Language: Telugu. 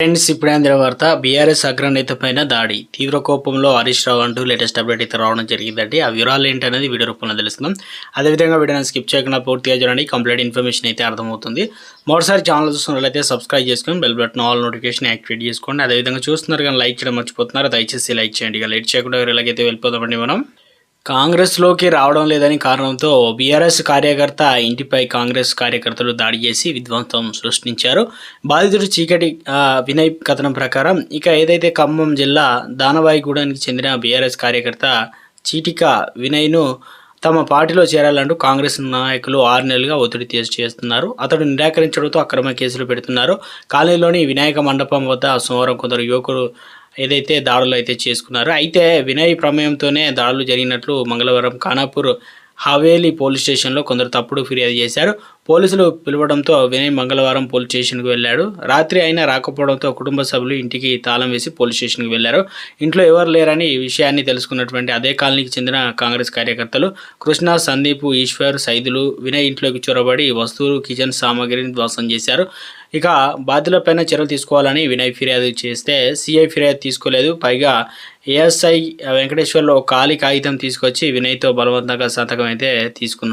ఫ్రెండ్స్ ఇప్పుడే అందిన వార్త బీఆర్ఎస్ అగ్రనేత పైన దాడి. తీవ్ర కోపంలో హరీష్ రావు అంటూ లేటెస్ట్ అప్డేట్ అయితే రావడం జరిగిందండి. ఆ వివరాలు ఏంటనేది వీడియో రూపంలో తెలుసుకుందాం. అదేవిధంగా వీడియోని స్కిప్ చేయకుండా పూర్తిగా చూడండి. కంప్లీట్ ఇన్ఫర్మేషన్ అయితే అర్థమవుతుంది. మరోసారి ఛానల్ చూస్తున్నట్లయితే సబ్స్క్రైబ్ చేసుకొని bell button all notification activate చేసుకోండి. అదేవిధంగా చూస్తున్నారు కానీ లైక్ చేయడం మర్చిపోతున్నారు. దయచేసి లైక్ చేయండి. ఇక లైక్ చేయకుండా ఎలాగైతే వెళ్ళిపోదామండి మనం. కాంగ్రెస్లోకి రావడం లేదని కారణంతో బీఆర్ఎస్ కార్యకర్త ఇంటిపై కాంగ్రెస్ కార్యకర్తలు దాడి చేసి విధ్వంసం సృష్టించారు. బాధితుడు చీకటి వినయ్ కథనం ప్రకారం ఇక ఏదైతే ఖమ్మం జిల్లా దానవాయిగూడానికి చెందిన బీఆర్ఎస్ కార్యకర్త చీటిక వినయ్ను తమ పార్టీలో చేరాలంటూ కాంగ్రెస్ నాయకులు ఆరు నెలలుగా ఒత్తిడి చేస్తున్నారు. అతడు నిరాకరించడంతో అక్రమ కేసులు పెడుతున్నారు. కాలనీలోని వినాయక మండపం వద్ద సోమవారం కొందరు యువకులు ఏదైతే దాడులు అయితే చేసుకున్నారో అయితే వినయ్ ప్రమేయంతోనే దాడులు జరిగినట్లు మంగళవారం ఖానాపూర్ హవేలీ పోలీస్ స్టేషన్లో కొందరు తప్పుడు ఫిర్యాదు చేశారు. పోలీసులు పిలవడంతో వినయ్ మంగళవారం పోలీస్ స్టేషన్కి వెళ్ళాడు. రాత్రి అయినా రాకపోవడంతో కుటుంబ సభ్యులు ఇంటికి తాళం వేసి పోలీస్ స్టేషన్కి వెళ్ళారు. ఇంట్లో ఎవరు లేరని ఈ విషయాన్ని తెలుసుకున్నటువంటి అదే కాలనీకి చెందిన కాంగ్రెస్ కార్యకర్తలు కృష్ణ సందీప్ ఈశ్వర్ సైదులు వినయ్ ఇంట్లోకి చొరబడి వస్తువులు కిచెన్ సామాగ్రిని ధ్వంసం చేశారు. ఇక బాధ్యులపైన చర్యలు తీసుకోవాలని వినయ్ ఫిర్యాదు చేస్తే సిఐ ఫిర్యాదు తీసుకోలేదు. పైగా ఏఎస్ఐ వెంకటేశ్వర్లో ఖాళీ కాగితం తీసుకొచ్చి వినయ్తో బలవంతంగా సంతకం అయితే తీసుకున్నారు.